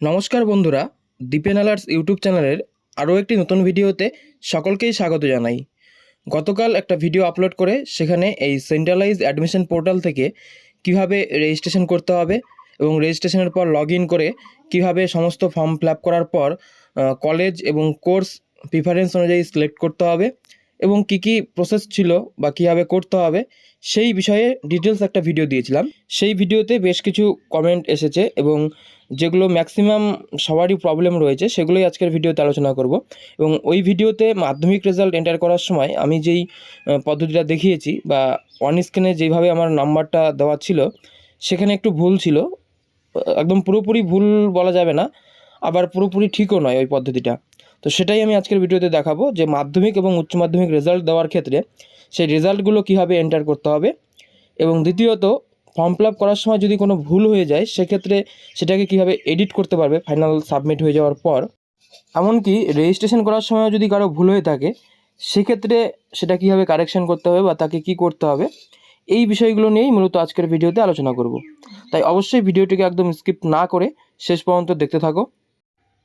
নমস্কার বন্ধুরা, দীপেন আলার্টস ইউটিউব চ্যানেলের আরও একটি নতুন ভিডিওতে সকলকেই স্বাগত জানাই। গতকাল একটা ভিডিও আপলোড করে সেখানে এই সেন্ট্রালাইজ অ্যাডমিশন পোর্টাল থেকে কীভাবে রেজিস্ট্রেশন করতে হবে এবং রেজিস্ট্রেশনের পর লগ করে কীভাবে সমস্ত ফর্ম ফিল করার পর কলেজ এবং কোর্স প্রিফারেন্স অনুযায়ী সিলেক্ট করতে হবে। এবং কি কি প্রসেস ছিল বা কীভাবে করতে হবে, সেই বিষয়ে ডিটেলস একটা ভিডিও দিয়েছিলাম। সেই ভিডিওতে বেশ কিছু কমেন্ট এসেছে এবং যেগুলো ম্যাক্সিমাম সবারই প্রবলেম রয়েছে, সেগুলোই আজকের ভিডিওতে আলোচনা করব। এবং ওই ভিডিওতে মাধ্যমিক রেজাল্ট এন্টার করার সময় আমি যেই পদ্ধতিটা দেখিয়েছি বা অন স্ক্রিনে যেভাবে আমার নাম্বারটা দেওয়া ছিল, সেখানে একটু ভুল ছিল। একদম পুরোপুরি ভুল বলা যাবে না, আবার পুরোপুরি ঠিকও নয় ওই পদ্ধতিটা। তো সেটাই আমি আজকের ভিডিওতে দেখাবো যে মাধ্যমিক এবং উচ্চ মাধ্যমিক রেজাল্ট দেওয়ার ক্ষেত্রে সেই রেজাল্টগুলো কীভাবে এন্টার করতে হবে এবং দ্বিতীয়ত ফর্ম ফিল করার সময় যদি কোনো ভুল হয়ে যায়, সেক্ষেত্রে সেটাকে কীভাবে এডিট করতে পারবে ফাইনাল সাবমিট হয়ে যাওয়ার পর। এমনকি রেজিস্ট্রেশন করার সময় যদি কারও ভুল হয়ে থাকে, সেক্ষেত্রে সেটা কীভাবে কারেকশন করতে হবে বা তাকে কী করতে হবে, এই বিষয়গুলো নিয়েই মূলত আজকের ভিডিওতে আলোচনা করব। তাই অবশ্যই ভিডিওটিকে একদম স্কিপ না করে শেষ পর্যন্ত দেখতে থাকো।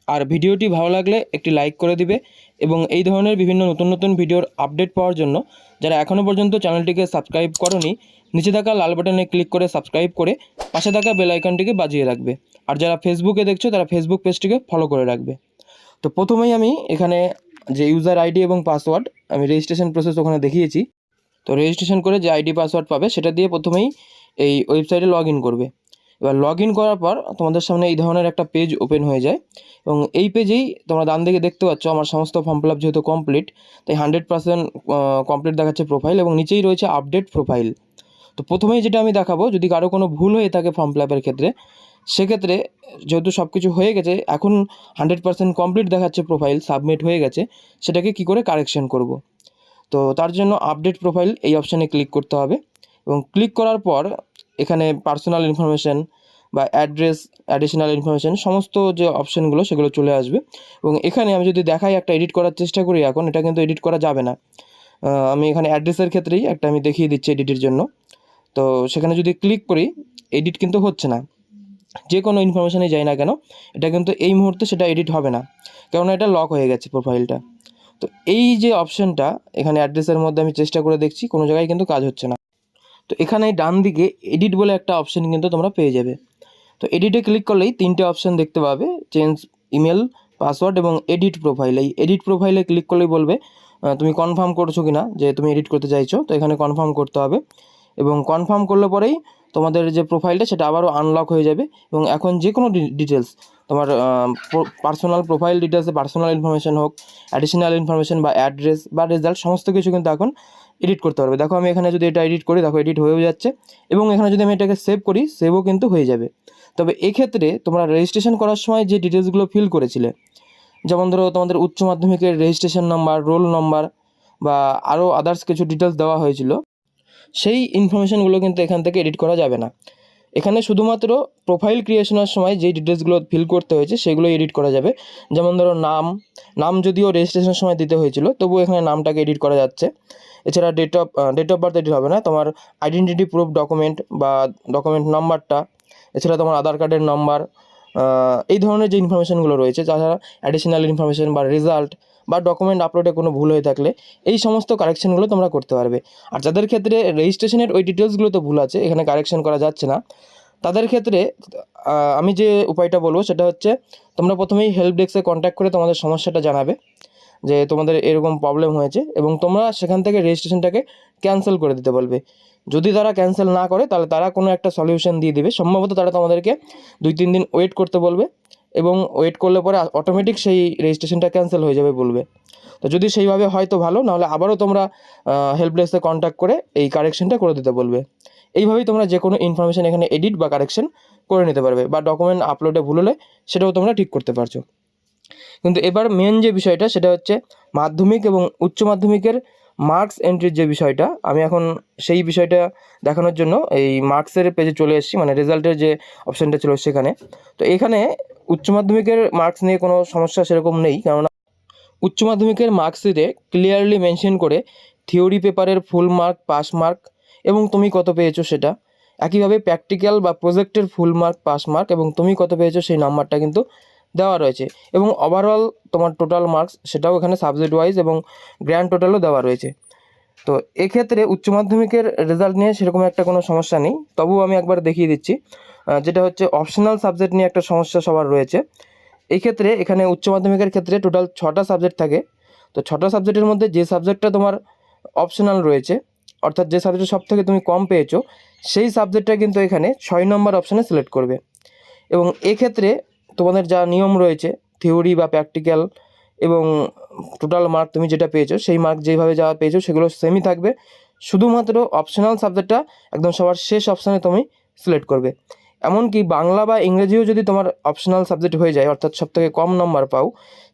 আর ভিডিওটি ভালো লাগলে একটি লাইক করে দিবে এবং এই ধরনের বিভিন্ন নতুন নতুন ভিডিওর আপডেট পাওয়ার জন্য যারা এখনও পর্যন্ত চ্যানেলটিকে সাবস্ক্রাইব করনি, নিচে থাকা লাল বাটনে ক্লিক করে সাবস্ক্রাইব করে পাশে থাকা বেল আইকনটিকে বাজিয়ে রাখবে। আর যারা ফেসবুকে দেখছ, তারা ফেসবুক পেজটিকে ফলো করে রাখবে। তো প্রথমেই আমি এখানে যে ইউজার আইডি এবং পাসওয়ার্ড আমি রেজিস্ট্রেশন প্রসেস ওখানে দেখিয়েছি। তো রেজিস্ট্রেশন করে যে আইডি পাসওয়ার্ড পাবে, সেটা দিয়ে প্রথমেই এই ওয়েবসাইটে লগ করবে। এবার লগ ইন করার পর তোমাদের সামনে এই ধরনের একটা পেজ ওপেন হয়ে যায়। এবং এই পেজেই তোমরা ডান দিকে দেখতে পাচ্ছ আমার সমস্ত ফর্ম ফিল আপ যেহেতু কমপ্লিট তাই হান্ড্রেড পার্সেন্ট কমপ্লিট দেখাচ্ছে প্রোফাইল এবং নিচেই রয়েছে আপডেট প্রোফাইল তো প্রথমেই যেটা আমি দেখাবো, যদি কারও কোনো ভুল হয়ে থাকে ফর্ম ফিল আপের ক্ষেত্রে, সেক্ষেত্রে যেহেতু সব কিছু হয়ে গেছে, এখন হান্ড্রেড পার্সেন্ট কমপ্লিট দেখাচ্ছে প্রোফাইল সাবমিট হয়ে গেছে, সেটাকে কি করে কারেকশন করব? তো তার জন্য আপডেট প্রোফাইল এই অপশানে ক্লিক করতে হবে। এবং ক্লিক করার পর এখানে পার্সোনাল ইনফরমেশন বা অ্যাড্রেস অ্যাডিশনাল ইনফরমেশন সমস্ত যে অপশানগুলো সেগুলো চলে আসবে। এবং এখানে আমি যদি দেখাই একটা এডিট করার চেষ্টা করি এখন, এটা কিন্তু এডিট করা যাবে না। আমি এখানে অ্যাড্রেসের ক্ষেত্রেই একটা আমি দেখিয়ে দিচ্ছি এডিটের জন্য। তো সেখানে যদি ক্লিক করি এডিট কিন্তু হচ্ছে না। যে কোনো ইনফরমেশানে যাই না কেন, এটা কিন্তু এই মুহূর্তে সেটা এডিট হবে না। কেননা এটা লক হয়ে গেছে প্রোফাইলটা তো এই যে অপশানটা এখানে অ্যাড্রেসের মধ্যে আমি চেষ্টা করে দেখছি, কোনো জায়গায় কিন্তু কাজ হচ্ছে না। তো এখানে ডান দিকে এডিট বলে একটা অপশান কিন্তু তোমরা পেয়ে যাবে। তো এডিটে ক্লিক করলেই তিনটে অপশান দেখতে পাবে চেঞ্জ ইমেল পাসওয়ার্ড এবং এডিট প্রোফাইল এই এডিট প্রোফাইলে ক্লিক করলেই বলবে তুমি কনফার্ম করছ কি না যে তুমি এডিট করতে চাইছো, তো এখানে কনফার্ম করতে হবে। এবং কনফার্ম করলে পরেই তোমাদের যে প্রোফাইলটা সেটা আবারও আনলক হয়ে যাবে এবং এখন যে কোনো ডিটেলস তোমার পার্সোনাল প্রোফাইল ডিটেলসে পার্সোনাল ইনফরমেশন হোক অ্যাডিশনাল ইনফরমেশন বা অ্যাড্রেস বা রেজাল্ট সমস্ত কিছু কিন্তু এখন এডিট করতে পারবে। দেখো আমি এখানে যদি এটা এডিট করি, দেখো এডিট হয়েও যাচ্ছে এবং এখানে যদি আমি এটাকে সেভ করি সেভও কিন্তু হয়ে যাবে। তবে এক্ষেত্রে তোমরা রেজিস্ট্রেশন করার সময় যে ডিটেলসগুলো ফিল করেছিলে, যেমন ধরো তোমাদের উচ্চ মাধ্যমিকের রেজিস্ট্রেশন নাম্বার রোল নাম্বার বা আরও আদার্স কিছু ডিটেলস দেওয়া হয়েছিল, সেই ইনফরমেশনগুলো কিন্তু এখান থেকে এডিট করা যাবে না। এখানে শুধুমাত্র প্রোফাইল ক্রিয়েশনের সময় যে ডিটেলসগুলো ফিল করতে হয়েছে, সেগুলো এডিট করা যাবে। যেমন ধরো নাম নাম যদিও রেজিস্ট্রেশনের সময় দিতে হয়েছিল, তবুও এখানে নামটাকে এডিট করা যাচ্ছে। এছাড়া date of date of birth edit হবে না, তোমার আইডেন্টিটি প্রুফ ডকুমেন্ট বা ডকুমেন্ট নাম্বারটা এছাড়া তোমার আধার কার্ডের নাম্বার এই ধরনের যে ইনফরমেশনগুলো রয়েছে, তাছাড়া অ্যাডিশনাল ইনফরমেশন বা রেজাল্ট বা ডকুমেন্ট আপলোডে কোনো ভুল হয়ে থাকলে, এই সমস্ত কারেকশনগুলো তোমরা করতে পারবে। আর যাদের ক্ষেত্রে রেজিস্ট্রেশনের ওই ডিটেলসগুলো তো ভুল আছে, এখানে কারেকশান করা যাচ্ছে না, তাদের ক্ষেত্রে আমি যে উপায়টা বলব সেটা হচ্ছে, তোমরা প্রথমেই হেল্প ডেস্কে কন্ট্যাক্ট করে তোমাদের সমস্যাটা জানাবে। যে তোমাদের এরকম প্রবলেম হয়েছে এবং তোমরা সেখান থেকে রেজিস্ট্রেশনটাকে ক্যান্সেল করে দিতে বলবে। যদি তারা ক্যান্সেল না করে, তাহলে তারা কোনো একটা সলিউশন দিয়ে দিবে। সম্ভবত তারা তোমাদেরকে দুই, তিন দিন ওয়েট করতে বলবে এবং ওয়েট করলে পরে অটোমেটিক সেই রেজিস্ট্রেশনটা ক্যান্সেল হয়ে যাবে বলবে। তো যদি সেইভাবে হয় তো ভালো, নাহলে আবারও তোমরা হেল্প ডেস্কে কন্ট্যাক্ট করে এই কারেকশনটা করে দিতে বলবে। এইভাবেই তোমরা যে কোনো ইনফরমেশন এখানে এডিট বা কারেকশন করে নিতে পারবে বা ডকুমেন্ট আপলোডে ভুল হলে সেটাও তোমরা ঠিক করতে পারছ। কিন্তু এবার মেন যে বিষয়টা সেটা হচ্ছে মাধ্যমিক এবং উচ্চ মাধ্যমিকের মার্কস এন্ট্রির যে বিষয়টা, আমি এখন সেই বিষয়টা দেখানোর জন্য এই মার্কসের পেজে চলে এসেছি মানে রেজাল্টের যে অপশানটা ছিল সেখানে। তো এখানে উচ্চ মাধ্যমিকের মার্কস নিয়ে কোনো সমস্যা সেরকম নেই, কেননা উচ্চ মাধ্যমিকের মার্কশিটে ক্লিয়ারলি মেনশন করে থিওরি পেপারের ফুল মার্ক পাস মার্ক এবং তুমি কত পেয়েছ সেটা। একইভাবে প্র্যাকটিক্যাল বা প্রজেক্টের ফুল মার্ক পাস মার্ক এবং তুমি কত পেয়েছ সেই নাম্বারটা কিন্তু দেওয়া রয়েছে এবং ওভারঅল তোমার টোটাল মার্কস সেটাও এখানে সাবজেক্ট ওয়াইজ এবং গ্র্যান্ড টোটালও দেওয়া রয়েছে। তো এক্ষেত্রে উচ্চ মাধ্যমিকের রেজাল্ট নিয়ে সেরকম একটা কোনো সমস্যা নেই। তবুও আমি একবার দেখিয়ে দিচ্ছি যেটা হচ্ছে অপশনাল সাবজেক্ট নিয়ে একটা সমস্যা সবার রয়েছে। এই ক্ষেত্রে এখানে উচ্চ মাধ্যমিকের ক্ষেত্রে টোটাল ছটা সাবজেক্ট থাকে। তো ছটা সাবজেক্টের মধ্যে যে সাবজেক্টটা তোমার অপশনাল রয়েছে, অর্থাৎ যে সাবজেক্ট সব থেকে তুমি কম পেয়েছ, সেই সাবজেক্টটা কিন্তু এখানে ছয় নম্বর অপশানে সিলেক্ট করবে। এবং এক্ষেত্রে তোমাদের যা নিয়ম রয়েছে থিওরি বা প্র্যাকটিক্যাল এবং টোটাল মার্ক তুমি যেটা পেয়েছ, সেই মার্ক যেভাবে যা পেয়েছ সেগুলো সেমই থাকবে। শুধুমাত্র অপশনাল সাবজেক্টটা একদম সবার শেষ অপশানে তুমি সিলেক্ট করবে। এমনকি বাংলা বা ইংরেজিও যদি তোমার অপশনাল সাবজেক্ট হয়ে যায়, অর্থাৎ সব থেকে কম নম্বর পাও,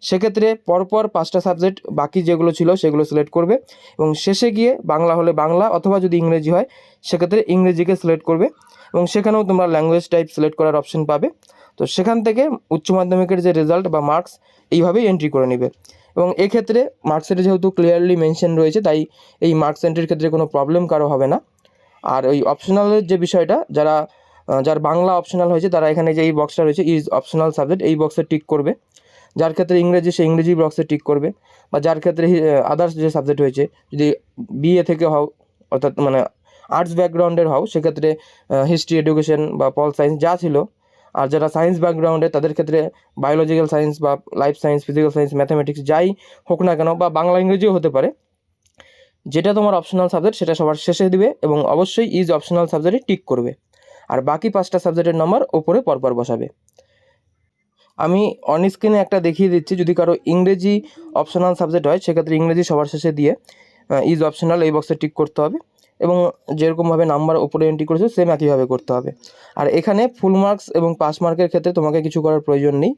সেক্ষেত্রে পরপর পাঁচটা সাবজেক্ট বাকি যেগুলো ছিল সেগুলো সিলেক্ট করবে এবং শেষে গিয়ে বাংলা হলে বাংলা অথবা যদি ইংরেজি হয়, সেক্ষেত্রে ইংরেজিকে সিলেক্ট করবে। এবং সেখানেও তোমরা ল্যাঙ্গুয়েজ টাইপ সিলেক্ট করার অপশন পাবে। তো সেখান থেকে উচ্চ মাধ্যমিকের যে রেজাল্ট বা মার্কস এইভাবেই এন্ট্রি করে নেবে। এবং এক্ষেত্রে মার্কসের যেহেতু ক্লিয়ারলি মেনশন রয়েছে, তাই এই মার্কস এন্ট্রির ক্ষেত্রে কোনো প্রবলেম কারও হবে না। আর ওই অপশনালের যে বিষয়টা, যারা যার বাংলা অপশনাল হয়েছে, তারা এখানে যে এই বক্সটা রয়েছে ইজ অপশনাল সাবজেক্ট এই বক্সে টিক করবে। যার ক্ষেত্রে ইংরেজি, সে ইংরেজি বক্সে টিক করবে। বা যার ক্ষেত্রে আদার্স যে সাবজেক্ট হয়েছে, যদি বিএ থেকে হও, অর্থাৎ মানে আর্টস ব্যাকগ্রাউন্ডের হও, সেক্ষেত্রে হিস্ট্রি এডুকেশন বা পল সায়েন্স যা ছিল, আর যারা সায়েন্স ব্যাকগ্রাউন্ডে তাদের ক্ষেত্রে বায়োলজিক্যাল সায়েন্স বা life science physical science mathematics যাই হোক না কেন, বা বাংলা ইংরেজিও হতে পারে। যেটা তোমার অপশনাল সাবজেক্ট সেটা সবার শেষে দিবে এবং অবশ্যই ইজ অপশনাল সাবজেক্টে টিক করবে। আর বাকি পাঁচটা সাবজেক্টের নম্বর ওপরে পরপর বসাবে। আমি অন স্ক্রিনে একটা দেখিয়ে দিচ্ছি, যদি কারও ইংরেজি অপশনাল সাবজেক্ট হয়, সেক্ষেত্রে ইংরেজি সবার শেষে দিয়ে ইজ অপশনাল এই বক্সে টিক করতে হবে। এবং যেরকমভাবে নাম্বার ওপরে এন্ট্রি করেছ সেম একইভাবে করতে হবে। আর এখানে ফুল মার্কস এবং পাস মার্কের ক্ষেত্রে তোমাকে কিছু করার প্রয়োজন নেই।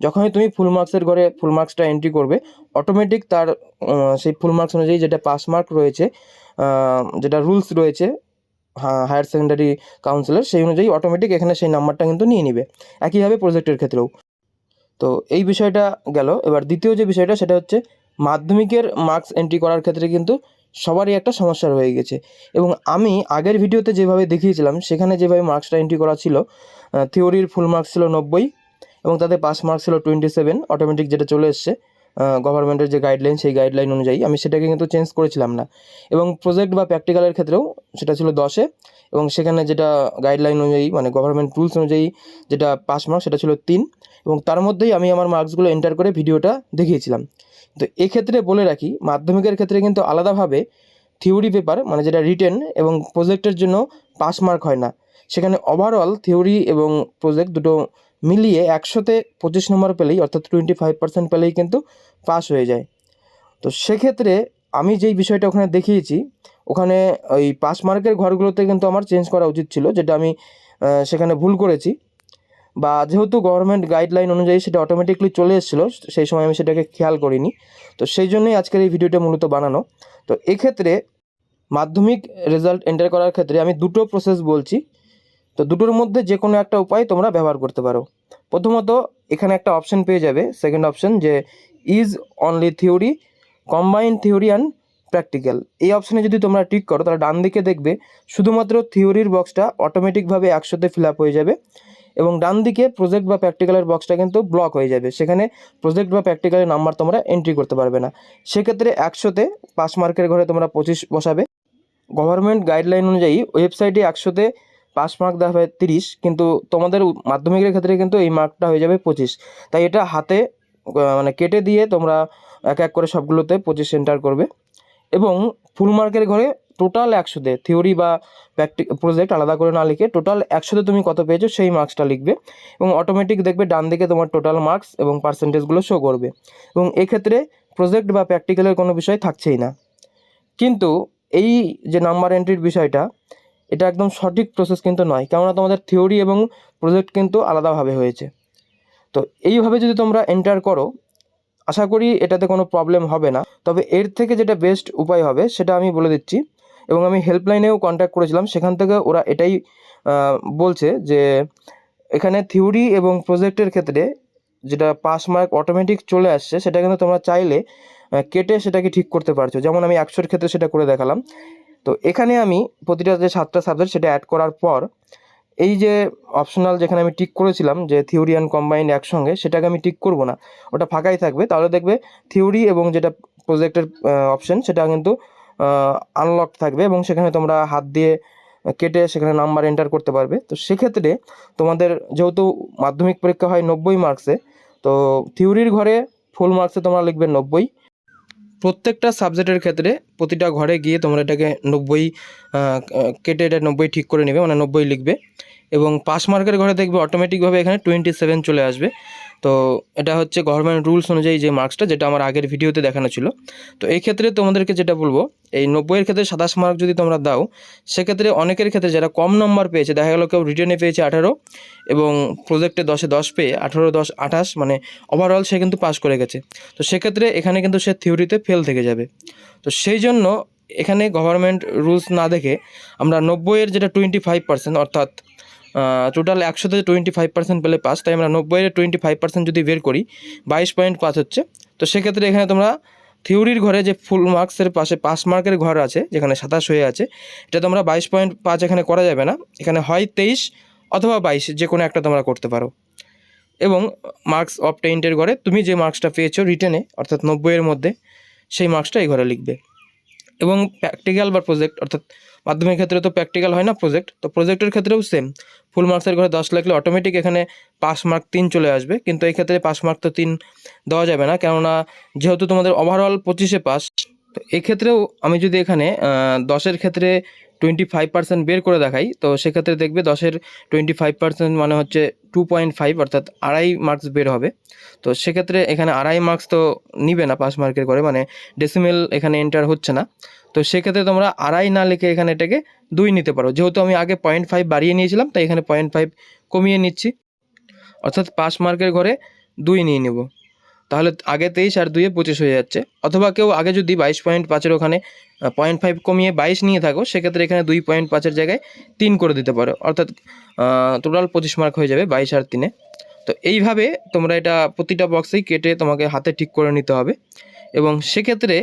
যখনই তুমি ফুল মার্কসের ঘরে ফুল মার্কসটা এন্ট্রি করবে অটোমেটিক তার সেই ফুল মার্কস অনুযায়ী যেটা পাস মার্ক রয়েছে যেটা রুলস রয়েছে হায়ার সেকেন্ডারি কাউন্সিলের সেই অনুযায়ী অটোমেটিক এখানে সেই নাম্বারটা কিন্তু নিয়ে নিবে। একইভাবে প্রজেক্টের ক্ষেত্রেও। তো এই বিষয়টা গেল। এবার দ্বিতীয় যে বিষয়টা, সেটা হচ্ছে মাধ্যমিকের মার্কস এন্ট্রি করার ক্ষেত্রে কিন্তু সবারই একটা সমস্যা রয়ে গেছে। এবং আমি আগের ভিডিওতে যেভাবে দেখিয়েছিলাম, সেখানে যেভাবে মার্কসটা এন্ট্রি করা ছিল থিওরির ফুল মার্কস ছিল নব্বই এবং তাতে পাস মার্কস ছিল টোয়েন্টি সেভেন অটোমেটিক যেটা চলে এসছে গভর্নমেন্টের যে গাইডলাইন সেই গাইডলাইন অনুযায়ী। আমি সেটাকে কিন্তু চেঞ্জ করেছিলাম না। এবং প্রজেক্ট বা প্র্যাকটিক্যালের ক্ষেত্রেও সেটা ছিল দশে এবং সেখানে যেটা গাইডলাইন অনুযায়ী মানে গভর্নমেন্ট রুলস অনুযায়ী যেটা পাস মার্ক সেটা ছিল তিন এবং তার মধ্যেই আমি আমার মার্কসগুলো এন্টার করে ভিডিওটা দেখিয়েছিলাম। তো এক্ষেত্রে বলে রাখি, মাধ্যমিকের ক্ষেত্রে কিন্তু আলাদাভাবে থিওরি পেপার মানে যেটা রিটেন এবং প্রজেক্টের জন্য পাস মার্ক হয় না। সেখানে ওভারঅল থিওরি এবং প্রজেক্ট দুটো মিলিয়ে একশোতে পঁচিশ নম্বর পেলেই, অর্থাৎ টোয়েন্টি ফাইভ পার্সেন্ট পেলেই কিন্তু পাস হয়ে যায়। তো সেক্ষেত্রে আমি যেই বিষয়টা ওখানে দেখিয়েছি, ওখানে ওই পাস মার্কের ঘরগুলোতে কিন্তু আমার চেঞ্জ করা উচিত ছিল, যেটা আমি সেখানে ভুল করেছি। বা যেহেতু গভর্নমেন্ট গাইডলাইন অনুযায়ী সেটা অটোমেটিকলি চলে এসেছিল, সেই সময় আমি সেটাকে খেয়াল করিনি। তো সেই জন্যই আজকের এই ভিডিওটা মূলত বানানো। তো এক্ষেত্রে মাধ্যমিক রেজাল্ট এন্টার করার ক্ষেত্রে আমি দুটো প্রসেস বলছি। তো দুটোর মধ্যে যে কোনো একটা উপায় তোমরা ব্যবহার করতে পারো। প্রথমত, এখানে একটা অপশন পেয়ে যাবে। সেকেন্ড অপশন যে is only theory combined theory and practical এই অপশানে যদি তোমরা টিক করো, তাহলে ডান দিকে দেখবে, শুধুমাত্র থিওরির বক্সটা অটোমেটিকভাবে একশোতে ফিল আপ হয়ে যাবে। এবং ডান দিকে প্রজেক্ট বা প্র্যাকটিক্যালের বক্সটা কিন্তু ব্লক হয়ে যাবে। সেখানে প্রজেক্ট বা প্র্যাকটিক্যালের নাম্বার তোমরা এন্ট্রি করতে পারবে না। সেক্ষেত্রে একশোতে পাস মার্কের ঘরে তোমরা পঁচিশ বসাবে। গভর্নমেন্ট গাইডলাইন অনুযায়ী ওয়েবসাইটে একশোতে পাস মার্ক দেওয়া হবে তিরিশ, কিন্তু তোমাদের মাধ্যমিকের ক্ষেত্রে কিন্তু এই মার্কটা হয়ে যাবে পঁচিশ। তাই এটা হাতে মানে কেটে দিয়ে তোমরা এক এক করে সবগুলোতে পঁচিশ সেন্টার করবে। এবং ফুল মার্কের ঘরে টোটাল একশোতে থিওরি বা প্র্যাকটি প্রজেক্ট আলাদা করে না লিখে টোটাল একশোতে তুমি কত পেয়েছ সেই মার্কসটা লিখবে। এবং অটোমেটিক দেখবে ডান দিকে তোমার টোটাল মার্কস এবং পার্সেন্টেজগুলো শো করবে। এবং এক্ষেত্রে প্রজেক্ট বা প্র্যাকটিক্যালের কোনো বিষয় থাকছেই না। কিন্তু এই যে নাম্বার এন্ট্রির বিষয়টা, এটা একদম সঠিক প্রসেস কিন্তু নয়। কেননা তোমাদের থিওরি এবং প্রজেক্ট কিন্তু আলাদাভাবে হয়েছে। তো এইভাবে যদি তোমরা এন্টার করো, আশা করি এটাতে কোনো প্রবলেম হবে না। তবে এর থেকে যেটা বেস্ট উপায় হবে, সেটা আমি বলে দিচ্ছি। এবং আমি হেল্পলাইনেও কন্ট্যাক্ট করেছিলাম। সেখান থেকে ওরা এটাই বলছে যে এখানে থিওরি এবং প্রজেক্টের ক্ষেত্রে যেটা পাস মার্ক অটোমেটিক চলে আসছে, সেটা কিন্তু তোমরা চাইলে কেটে সেটাকে ঠিক করতে পারছ। যেমন আমি একশোর ক্ষেত্রে সেটা করে দেখালাম। তো এখানে আমি প্রতিটা যে সাতটা সাবজেক্ট সেটা অ্যাড করার পর, এই যে অপশনাল যেখানে আমি টিক করেছিলাম, যে থিওরি অ্যান্ড কম্বাইন্ড একসঙ্গে, সেটাকে আমি টিক করব না। ওটা ফাঁকাই থাকবে। তাহলে দেখবে থিওরি এবং যেটা প্রজেক্টের অপশন সেটা কিন্তু আনলক থাকবে এবং সেখানে তোমরা হাত দিয়ে কেটে সেখানে নাম্বার এন্টার করতে পারবে। তো সেক্ষেত্রে তোমাদের যেহেতু মাধ্যমিক পরীক্ষা হয় নব্বই মার্কসে তো থিওরির ঘরে ফুল মার্কসে তোমরা লিখবে নব্বই। প্রত্যেকটা সাবজেক্টের ক্ষেত্রে প্রতিটা ঘরে গিয়ে তোমরা এটাকে নব্বই কেটে এটা নব্বই ঠিক করে নেবে মানে নব্বই লিখবে। এবং পাস মার্কের ঘরে দেখবে অটোমেটিকভাবে এখানে টোয়েন্টি সেভেন চলে আসবে। তো এটা হচ্ছে গভর্নমেন্ট রুলস অনুযায়ী যে মার্কসটা যেটা আমার আগের ভিডিওতে দেখানো ছিল। তো এই ক্ষেত্রে তোমাদেরকে যেটা বলব, এই নব্বইয়ের ক্ষেত্রে সাতাশ মার্ক যদি তোমরা দাও, সেক্ষেত্রে অনেকের ক্ষেত্রে যারা কম নম্বর পেয়েছে, দেখা গেলো কেউ রিটেনে পেয়েছে আঠারো এবং প্রজেক্টে দশে দশ পেয়ে আঠারো, দশ, আঠাশ মানে ওভারঅল সে কিন্তু পাস করে গেছে। তো সেক্ষেত্রে এখানে কিন্তু সে থিওরিতে ফেল থেকে যাবে। তো সেই জন্য এখানে গভর্নমেন্ট রুলস না দেখে আমরা নব্বইয়ের যেটা টোয়েন্টি ফাইভ পার্সেন্ট অর্থাৎ টোটাল একশোতে টোয়েন্টি ফাইভ পার্সেন্ট পেলে পাস তাই আমরা নব্বইয়ের টোয়েন্টি ফাইভ পার্সেন্ট যদি বের করি, বাইশ পয়েন্ট পাঁচ হচ্ছে। তো সেক্ষেত্রে এখানে তোমরা থিওরির ঘরে যে ফুল মার্কসের পাশে পাস মার্কের ঘর আছে, যেখানে সাতাশ হয়ে আছে, এটা তোমরা বাইশ পয়েন্ট পাঁচ এখানে করা যাবে না। এখানে হয় তেইশ অথবা বাইশ যে কোনো একটা তোমরা করতে পারো। এবং মার্কস অফ টেন্টের ঘরে তুমি যে মার্কসটা পেয়েছ রিটেনে অর্থাৎ নব্বইয়ের মধ্যে, সেই মার্কসটা এই ঘরে লিখবে। এবং প্র্যাকটিক্যাল বা প্রজেক্ট অর্থাৎ মাধ্যমিক ক্ষেত্রে তো প্র্যাকটিক্যাল হয় না প্রজেক্ট তো প্রজেক্টের ক্ষেত্রেও সেম ফুল মার্কসের ঘরে দশ লাগলে অটোমেটিক এখানে পাস মার্ক তিন চলে আসবে, কিন্তু এই ক্ষেত্রে পাস মার্ক তো তিন দেওয়া যাবে না, কেননা যেহেতু তোমাদের ওভারঅল পঁচিশে পাস তো এক্ষেত্রেও আমি যদি এখানে দশের ক্ষেত্রে টোয়েন্টি ফাইভ পার্সেন্ট বের করে দেখাই, তো সেক্ষেত্রে দেখবে দশের টোয়েন্টি ফাইভ পার্সেন্ট মানে হচ্ছে টু পয়েন্ট ফাইভ অর্থাৎ আড়াই মার্কস বের হবে। তো সেক্ষেত্রে এখানে আড়াই মার্কস তো নিবে না পাস মার্কের করে মানে ডেসিমেল এখানে এন্টার হচ্ছে না। তো সেক্ষেত্রে তোমরা আড়াই না লিখে এখানে এটাকে দুই নিতে পারো। যেহেতু আমি আগে পয়েন্ট ফাইভ বাড়িয়ে নিয়েছিলাম, তাই এখানে পয়েন্ট ফাইভ কমিয়ে নিচ্ছি। অর্থাৎ পাস মার্কের ঘরে দুই নিয়ে নেব। তাহলে আগে তেইশ আর দুইয়ে পঁচিশ হয়ে যাচ্ছে। অথবা কেউ আগে যদি বাইশ পয়েন্ট পাঁচের ওখানে পয়েন্ট ফাইভ কমিয়ে বাইশ নিয়ে থাকো, সেক্ষেত্রে এখানে দুই পয়েন্ট পাঁচের জায়গায় তিন করে দিতে পারো। অর্থাৎ টোটাল পঁচিশ মার্ক হয়ে যাবে বাইশ আর তিনে। তো এইভাবে তোমরা এটা প্রতিটা বক্সেই কেটে তোমাকে হাতে ঠিক করে নিতে হবে। এবং সেক্ষেত্রে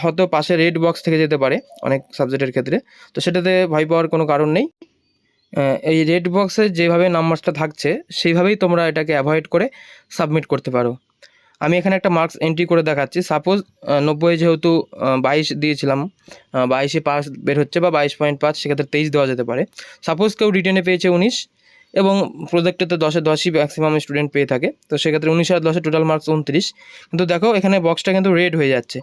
হয়তো পাশে রেড বক্স থেকে যেতে পারে অনেক সাবজেক্টের ক্ষেত্রে। তো সেটাতে ভয় পাওয়ার কোনো কারণ নেই। এই রেড বক্সে যেভাবে নাম্বারসটা থাকছে, সেইভাবেই তোমরা এটাকে অ্যাভয়েড করে সাবমিট করতে পারো। আমি এখানে একটা মার্কস এন্ট্রি করে দেখাচ্ছি। সাপোজ নব্বই যেহেতু বাইশ দিয়েছিলাম বাইশে পাস বের হচ্ছে বা বাইশ পয়েন্ট পাঁচ, সেক্ষেত্রে তেইশ দেওয়া যেতে পারে। সাপোজ কেউ রিটেনে পেয়েছে উনিশ, এবং প্রজেক্টে তো দশে দশই ম্যাক্সিমাম স্টুডেন্ট পেয়ে থাকে, তো সেক্ষেত্রে উনিশ আর দশে টোটাল মার্কস উনত্রিশ। কিন্তু দেখো, এখানে বক্সটা কিন্তু রেড হয়ে যাচ্ছে।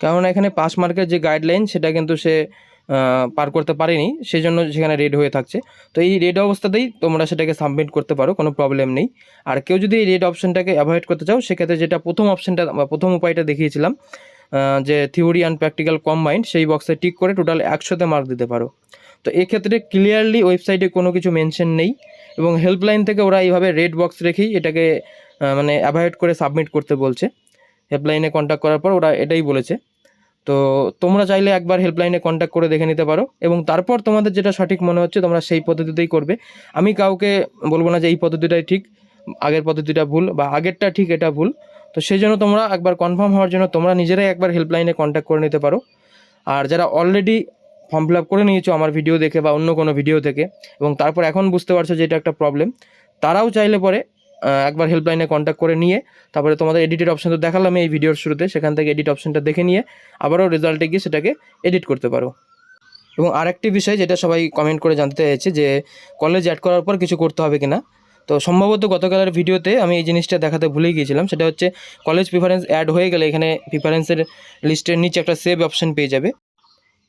কারণ এখানে পাস মার্কের যে গাইডলাইন সেটা কিন্তু সে পার করতে পারেনি সেই জন্য সেখানে রেড হয়ে থাকছে। তো এই রেড অবস্থাতেই তোমরা সেটাকে সাবমিট করতে পারো, কোনো প্রবলেম নেই। আর কেউ যদি এই রেড অপশনটাকে অ্যাভয়েড করতে চাও, সেক্ষেত্রে যেটা প্রথম অপশনটা, বা প্রথম উপায়টা দেখিয়েছিলাম যে থিওরি অ্যান্ড প্র্যাকটিক্যাল কম্বাইন্ড, সেই বক্সে টিক করে টোটাল একশোতে মার্ক দিতে পারো। তো এক্ষেত্রে ক্লিয়ারলি ওয়েবসাইটে কোনো কিছু মেনশন নেই, এবং হেল্পলাইন থেকে ওরা এইভাবে রেড বক্স রেখেই এটাকে মানে অ্যাভয়েড করে সাবমিট করতে বলছে। হেল্পলাইনে কন্ট্যাক্ট করার পর ওরা এটাই বলেছে। তো তোমরা চাইলে একবার হেল্পলাইনে কন্ট্যাক্ট করে দেখে নিতে পারো এবং তারপর তোমাদের যেটা সঠিক মনে হচ্ছে তোমরা সেই পদ্ধতিতেই করবে। আমি কাউকে বলব না যে এই পদ্ধতিটাই ঠিক, আগের পদ্ধতিটা ভুল বা আগেরটা ঠিক, এটা ভুল। তো সেই জন্য তোমরা একবার কনফার্ম হওয়ার জন্য তোমরা নিজেরাই একবার হেল্পলাইনে কন্ট্যাক্ট করে নিতে পারো। আর যারা অলরেডি ফর্ম ফিল আপ করে নিয়েছো আমার ভিডিও দেখে বা অন্য কোনো ভিডিও থেকে এবং তারপর এখন বুঝতে পারছ যে এটা একটা প্রবলেম তারাও চাইলে পরে একবার হেল্পলাইনে কন্ট্যাক্ট করে নিয়ে, তারপরে তোমাদের এডিটের অপশন তো দেখালাম এই ভিডিওর শুরুতে, সেখান থেকে এডিট অপশনটা দেখে নিয়ে আবারও রেজাল্টে গিয়ে সেটাকে এডিট করতে পারো। এবং আরেকটি বিষয় যেটা সবাই কমেন্ট করে জানতে চাইছে যে কলেজ অ্যাড করার পর কিছু করতে হবে কিনা? তো সম্ভবত গতকালের ভিডিওতে আমি এই জিনিসটা দেখাতে ভুলে গিয়েছিলাম, সেটা হচ্ছে কলেজ প্রিফারেন্স অ্যাড হয়ে গেলে এখানে প্রিফারেন্সের লিস্টের নিচে একটা সেভ অপশন পেয়ে যাবে।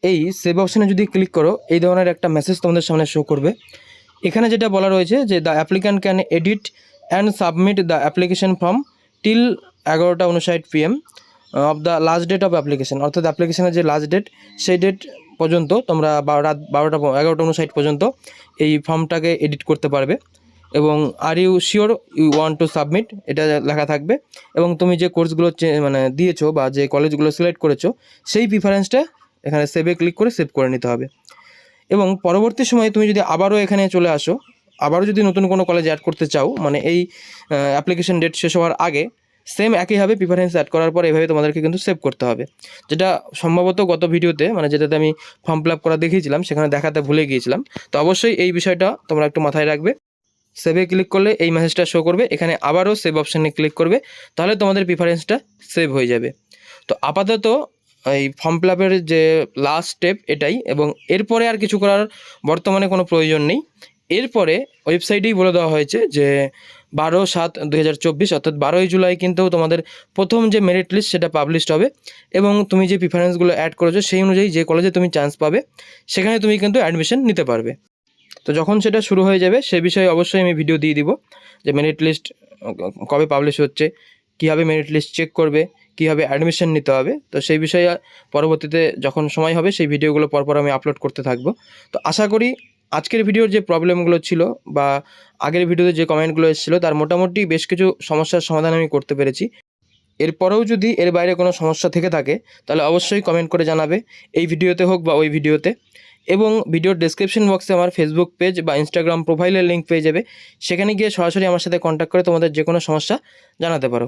এই সেভ অপশনে যদি ক্লিক করো, এই ধরনের একটা মেসেজ তোমাদের সামনে শো করবে। এখানে যেটা বলা রয়েছে যে the applicant can edit and submit the application form till এগারোটা উনষাট PM of the last date of application অর্থাৎ অ্যাপ্লিকেশনের যে লাস্ট ডেট সেই ডেট পর্যন্ত তোমরা রাত, বারোটা এগারোটা উনষাট পর্যন্ত এই ফর্মটাকে এডিট করতে পারবে। এবং are you sure you want to submit এটা লেখা থাকবে। এবং তুমি যে কোর্সগুলো মানে দিয়েছ বা যে কলেজগুলো সিলেক্ট করেছ, সেই প্রিফারেন্সটা এখানে সেভে ক্লিক করে সেভ করে নিতে হবে। এবং পরবর্তী সময়ে তুমি যদি আবারও এখানে চলে আসো আবারও যদি নতুন কোনো কলেজ অ্যাড করতে চাও মানে এই অ্যাপ্লিকেশন ডেট শেষ হওয়ার আগে সেম একইভাবে প্রিফারেন্স অ্যাড করার পর এভাবে তোমাদেরকে কিন্তু সেভ করতে হবে। যেটা সম্ভবত গত ভিডিওতে মানে যেটাতে আমি ফর্ম ফিল আপ করা দেখিয়েছিলাম, সেখানে দেখাতে ভুলে গিয়েছিলাম। তো অবশ্যই এই বিষয়টা তোমরা একটু মাথায় রাখবে। সেভে ক্লিক করলে এই মেসেজটা শো করবে, এখানে আবারও সেভ অপশানে ক্লিক করবে, তাহলে তোমাদের প্রিফারেন্সটা সেভ হয়ে যাবে। তো আপাতত এই ফর্ম ফিল আপের যে লাস্ট স্টেপ এটাই, এবং এরপরে আর কিছু করার বর্তমানে কোনো প্রয়োজন নেই। এরপরে ওয়েবসাইটেই বলে দেওয়া হয়েছে যে বারো সাত দু অর্থাৎ বারোই জুলাই কিন্তু তোমাদের প্রথম যে মেরিট লিস্ট সেটা পাবলিশড হবে এবং তুমি যে প্রিফারেন্সগুলো অ্যাড করেছ সেই অনুযায়ী যে কলেজে তুমি চান্স পাবে, সেখানে তুমি কিন্তু অ্যাডমিশন নিতে পারবে। তো যখন সেটা শুরু হয়ে যাবে, সে বিষয়ে অবশ্যই আমি ভিডিও দিয়ে দিব যে মেরিট লিস্ট কবে পাবলিশ হচ্ছে, কীভাবে মেরিট লিস্ট চেক করবে, কীভাবে অ্যাডমিশন নিতে হবে। তো সেই বিষয়ে পরবর্তীতে যখন সময় হবে, সেই ভিডিওগুলো পরপর আমি আপলোড করতে থাকব। তো আশা করি আজকের ভিডিওর যে প্রবলেমগুলো ছিল বা আগের ভিডিওতে যে কমেন্টগুলো এসেছিল, তার মোটামুটি বেশ কিছু সমস্যার সমাধান আমি করতে পেরেছি। এরপরেও যদি এর বাইরে কোনো সমস্যা থেকে থাকে, তাহলে অবশ্যই কমেন্ট করে জানাবে, এই ভিডিওতে হোক বা ওই ভিডিওতে এবং ভিডিওর ডেসক্রিপশন বক্সে আমার ফেসবুক পেজ বা ইনস্টাগ্রাম প্রোফাইলের লিঙ্ক পেয়ে যাবে। সেখানে গিয়ে সরাসরি আমার সাথে কন্ট্যাক্ট করে তোমাদের যে কোনো সমস্যা জানাতে পারো।